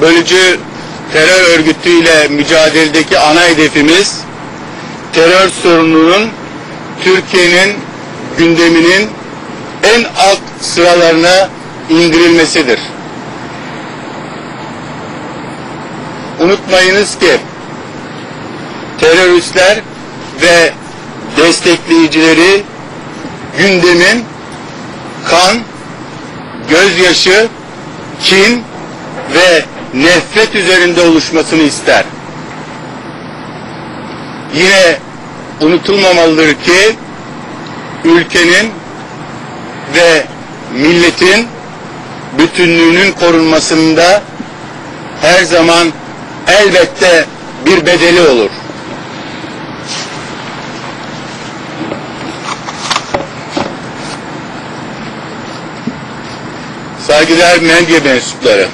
bölücü terör örgütüyle mücadeledeki ana hedefimiz terör sorununun Türkiye'nin gündeminin en alt sıralarına indirilmesidir. Unutmayınız ki teröristler ve destekleyicileri gündemin kan, gözyaşı, kin ve nefret üzerinde oluşmasını ister. Yine unutulmamalıdır ki ülkenin ve milletin bütünlüğünün korunmasında her zaman elbette bir bedeli olur. Saygıdeğer medya mensupları.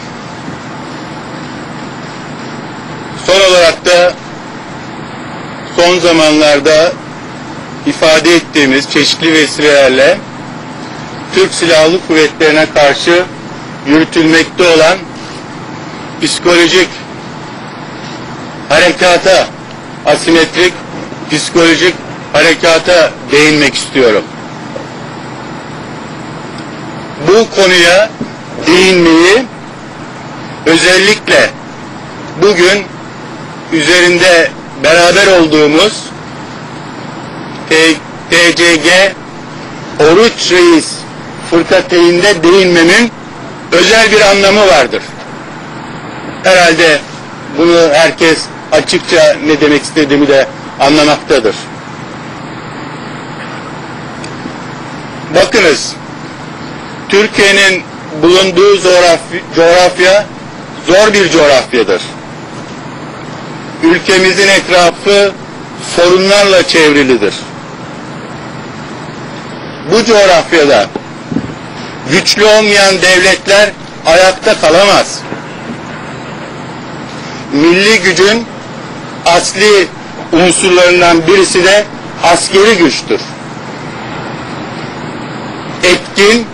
Son olarak da son zamanlarda ifade ettiğimiz çeşitli vesilelerle Türk Silahlı Kuvvetlerine karşı yürütülmekte olan psikolojik harekata, asimetrik psikolojik harekata değinmek istiyorum. Bu konuya değinmeyi özellikle bugün üzerinde beraber olduğumuz TCG Oruç Reis fırkateyinde değinmemin özel bir anlamı vardır. Herhalde bunu herkes açıkça ne demek istediğimi de anlamaktadır. Bakınız, Türkiye'nin bulunduğu coğrafya, coğrafya zor bir coğrafyadır. Ülkemizin etrafı sorunlarla çevrilidir. Bu coğrafyada güçlü olmayan devletler ayakta kalamaz. Milli gücün asli unsurlarından birisi de askeri güçtür. Etkin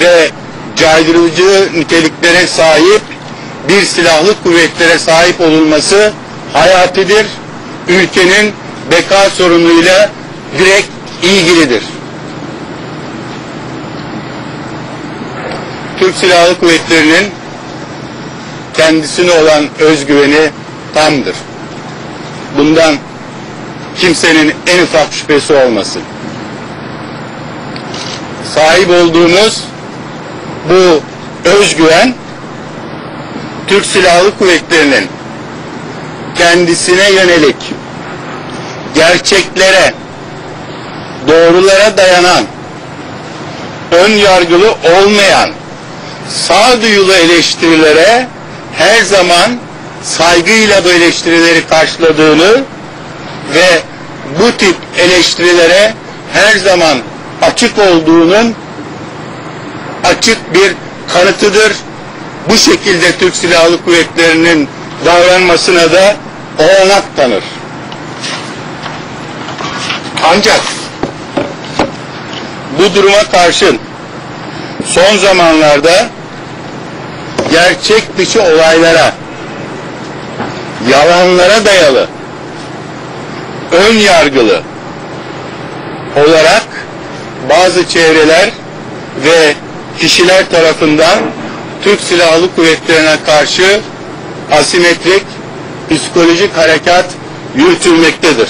ve caydırıcı niteliklere sahip bir silahlı kuvvetlere sahip olunması hayatidir. Ülkenin beka sorunuyla direkt ilgilidir. Türk Silahlı Kuvvetleri'nin kendisine olan özgüveni tamdır. Bundan kimsenin en ufak şüphesi olmasın. Sahip olduğumuz bu özgüven Türk Silahlı Kuvvetleri'nin kendisine yönelik gerçeklere, doğrulara dayanan, ön yargılı olmayan, sağduyulu eleştirilere her zaman saygıyla bu eleştirileri karşıladığını ve bu tip eleştirilere her zaman açık olduğunun açık bir kanıtıdır. Bu şekilde Türk Silahlı Kuvvetleri'nin davranmasına da olanak tanır. Ancak bu duruma karşın son zamanlarda gerçek dışı olaylara, yalanlara dayalı, ön yargılı olarak bazı çevreler ve kişiler tarafından Türk Silahlı Kuvvetlerine karşı asimetrik psikolojik harekat yürütülmektedir.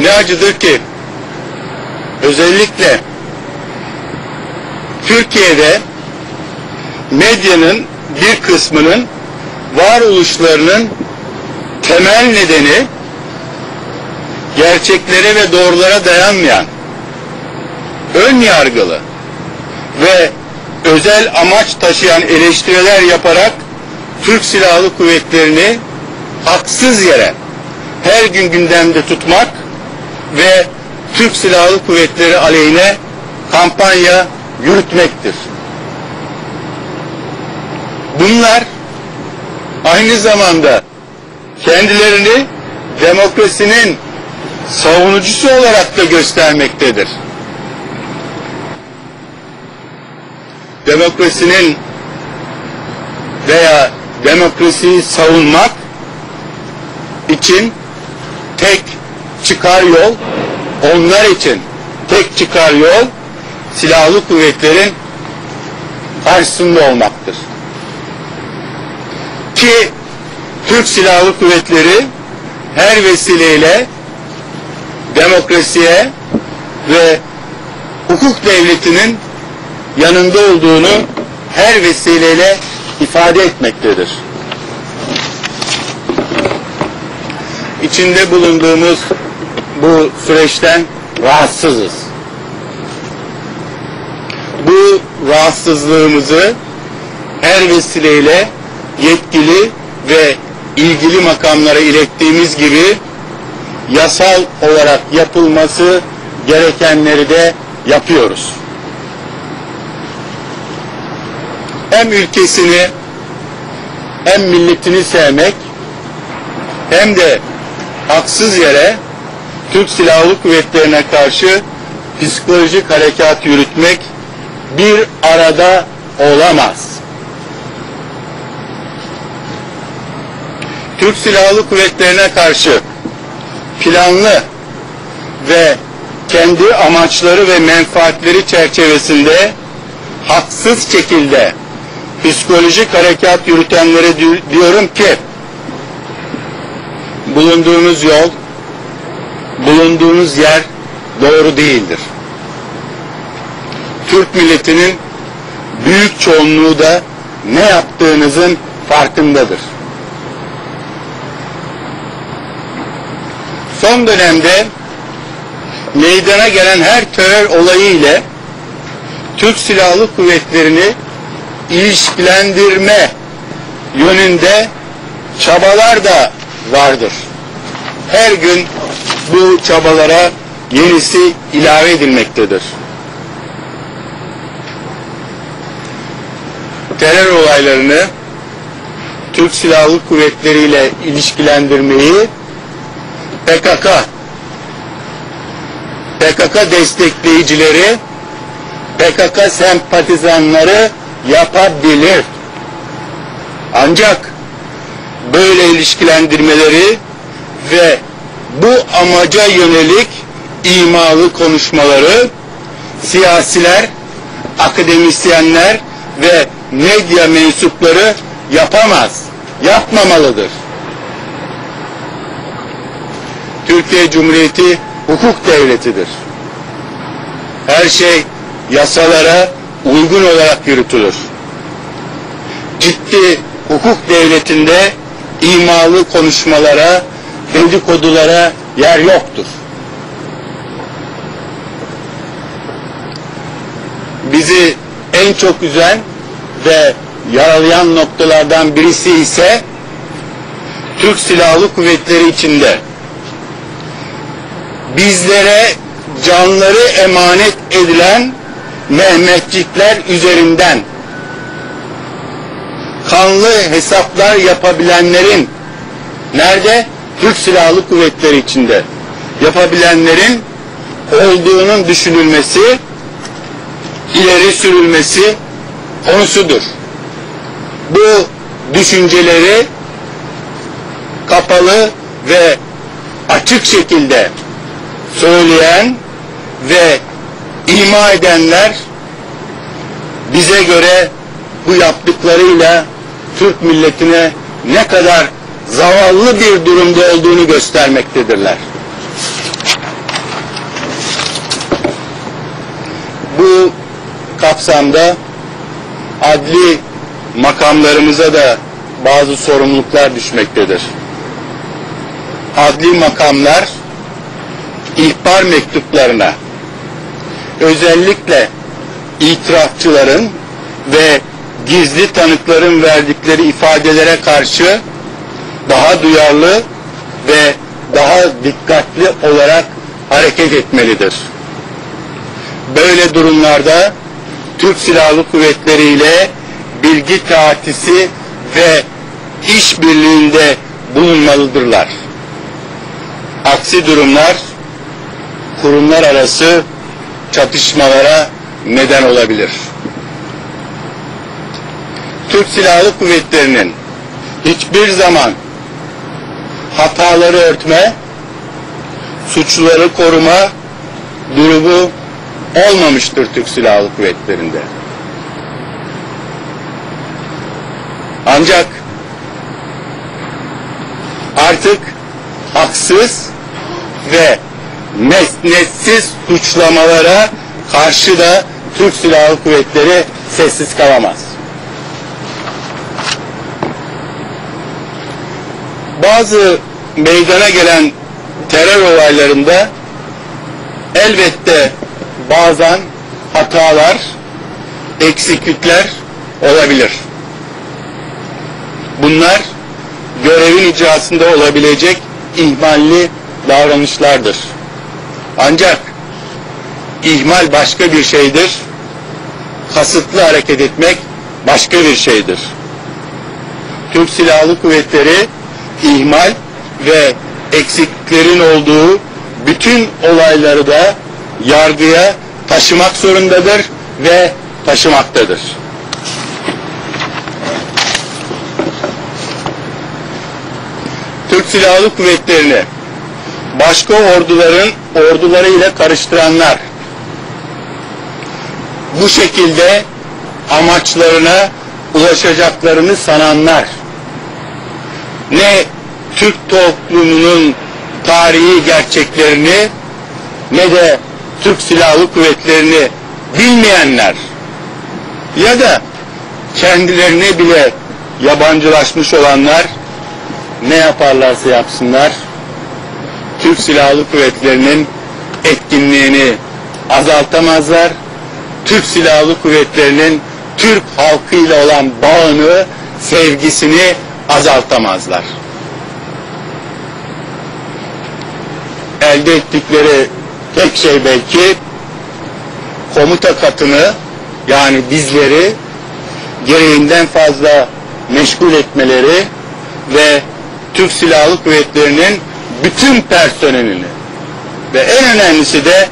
Ne acıdır ki özellikle Türkiye'de medyanın bir kısmının varoluşlarının temel nedeni gerçeklere ve doğrulara dayanmayan ön yargılı ve özel amaç taşıyan eleştiriler yaparak Türk Silahlı Kuvvetleri'ni haksız yere her gün gündemde tutmak ve Türk Silahlı Kuvvetleri aleyhine kampanya yürütmektir. Bunlar aynı zamanda kendilerini demokrasinin savunucusu olarak da göstermektedir. Demokrasinin veya demokrasiyi savunmak için tek çıkar yol, onlar için tek çıkar yol silahlı kuvvetlerin karşısında olmaktır. Ki Türk Silahlı Kuvvetleri her vesileyle demokrasiye ve hukuk devletinin yanında olduğunu her vesileyle ifade etmektedir. İçinde bulunduğumuz bu süreçten rahatsızız. Bu rahatsızlığımızı her vesileyle yetkili ve ilgili makamlara ilettiğimiz gibi yasal olarak yapılması gerekenleri de yapıyoruz. Hem ülkesini hem milletini sevmek hem de haksız yere Türk Silahlı Kuvvetlerine karşı psikolojik harekat yürütmek bir arada olamaz. Türk Silahlı Kuvvetlerine karşı planlı ve kendi amaçları ve menfaatleri çerçevesinde haksız şekilde psikolojik harekat yürütenlere diyorum ki bulunduğunuz yol, bulunduğunuz yer doğru değildir. Türk milletinin büyük çoğunluğu da ne yaptığınızın farkındadır. Son dönemde meydana gelen her terör olayı ile Türk Silahlı Kuvvetleri'ni ilişkilendirme yönünde çabalar da vardır. Her gün bu çabalara yenisi ilave edilmektedir. Terör olaylarını Türk Silahlı Kuvvetleri ile ilişkilendirmeyi PKK PKK destekleyicileri PKK sempatizanları yapabilir. Ancak böyle ilişkilendirmeleri ve bu amaca yönelik imalı konuşmaları siyasiler, akademisyenler ve medya mensupları yapamaz, yapmamalıdır. Türkiye Cumhuriyeti hukuk devletidir. Her şey yasalara uygun olarak yürütülür. Ciddi hukuk devletinde imalı konuşmalara, dedikodulara yer yoktur. Bizi en çok üzen ve yaralayan noktalardan birisi ise Türk Silahlı Kuvvetleri içinde bizlere canları emanet edilen Mehmetçikler üzerinden kanlı hesaplar yapabilenlerin nerede? Türk Silahlı Kuvvetleri içinde yapabilenlerin olduğunun düşünülmesi, ileri sürülmesi konusudur. Bu düşünceleri kapalı ve açık şekilde söyleyen ve ima edenler bize göre bu yaptıklarıyla Türk milletine ne kadar zavallı bir durumda olduğunu göstermektedirler. Bu kapsamda adli makamlarımıza da bazı sorumluluklar düşmektedir. Adli makamlar ihbar mektuplarına özellikle itirafçıların ve gizli tanıkların verdikleri ifadelere karşı daha duyarlı ve daha dikkatli olarak hareket etmelidir. Böyle durumlarda Türk Silahlı Kuvvetleri ile bilgi taatisi ve işbirliğinde bulunmalıdırlar. Aksi durumlar kurumlar arası çatışmalara neden olabilir. Türk Silahlı Kuvvetleri'nin hiçbir zaman hataları örtme, suçluları koruma durumu olmamıştır Türk Silahlı Kuvvetleri'nde. Ancak artık haksız ve mesnetsiz suçlamalara karşı da Türk Silahlı Kuvvetleri sessiz kalamaz. Bazı meydana gelen terör olaylarında elbette bazen hatalar, eksiklikler olabilir. Bunlar görevin icrasında olabilecek ihmalli davranışlardır. Ancak ihmal başka bir şeydir. Kasıtlı hareket etmek başka bir şeydir. Türk Silahlı Kuvvetleri ihmal ve eksiklerin olduğu bütün olayları da yargıya taşımak zorundadır ve taşımaktadır. Türk Silahlı Kuvvetleri'ni başka orduların orduları ile karıştıranlar bu şekilde amaçlarına ulaşacaklarını sananlar ne Türk toplumunun tarihi gerçeklerini ne de Türk Silahlı Kuvvetleri'ni bilmeyenler ya da kendilerine bile yabancılaşmış olanlar ne yaparlarsa yapsınlar Türk Silahlı Kuvvetleri'nin etkinliğini azaltamazlar. Türk Silahlı Kuvvetleri'nin Türk halkıyla olan bağını, sevgisini azaltamazlar. Elde ettikleri tek şey belki komuta katını yani bizleri gereğinden fazla meşgul etmeleri ve Türk Silahlı Kuvvetleri'nin bütün personelini ve en önemlisi de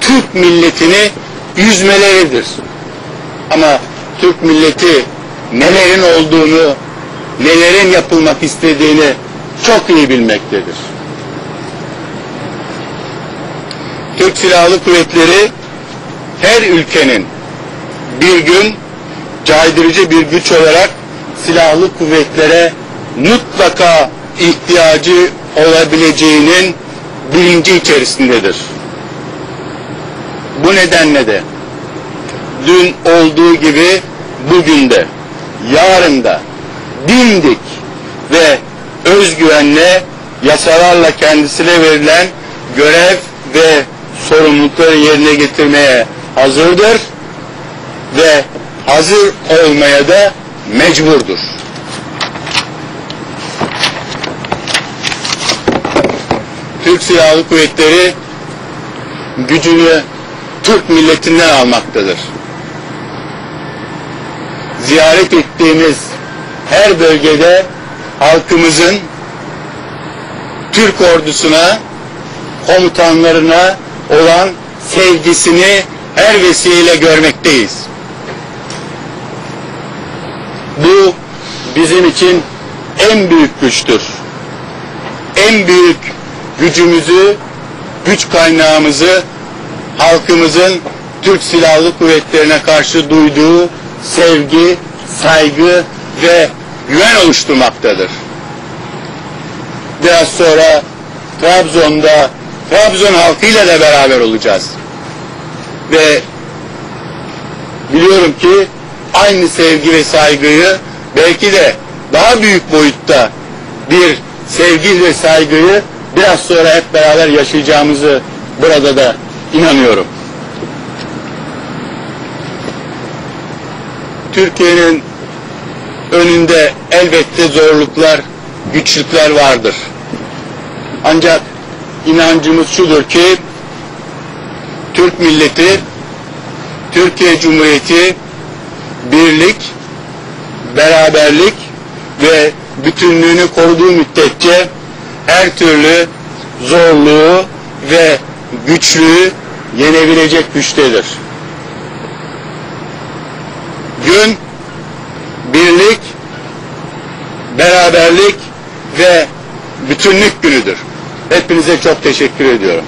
Türk milletini yüzmeleridir. Ama Türk milleti nelerin olduğunu, nelerin yapılmak istediğini çok iyi bilmektedir. Türk Silahlı Kuvvetleri her ülkenin bir gün caydırıcı bir güç olarak silahlı kuvvetlere mutlaka ihtiyacı olabileceğinin bilinci içerisindedir. Bu nedenle de dün olduğu gibi bugün de yarın da dimdik ve özgüvenle yasalarla kendisine verilen görev ve sorumlulukları yerine getirmeye hazırdır ve hazır olmaya da mecburdur. Türk Silahlı Kuvvetleri gücünü Türk milletinden almaktadır. Ziyaret ettiğimiz her bölgede halkımızın Türk ordusuna, komutanlarına olan sevgisini her vesileyle görmekteyiz. Bu bizim için en büyük güçtür. En büyük gücümüzü, güç kaynağımızı halkımızın Türk Silahlı Kuvvetlerine karşı duyduğu sevgi, saygı ve güven oluşturmaktadır. Biraz sonra Trabzon'da Trabzon halkıyla da beraber olacağız. Ve biliyorum ki aynı sevgi ve saygıyı belki de daha büyük boyutta bir sevgi ve saygıyı biraz sonra hep beraber yaşayacağımızı burada da inanıyorum. Türkiye'nin önünde elbette zorluklar, güçlükler vardır. Ancak inancımız şudur ki Türk milleti, Türkiye Cumhuriyeti birlik, beraberlik ve bütünlüğünü koruduğu müddetçe her türlü zorluğu ve güçlüğü yenebilecek güçtedir. Gün birlik, beraberlik ve bütünlük günüdür. Hepinize çok teşekkür ediyorum.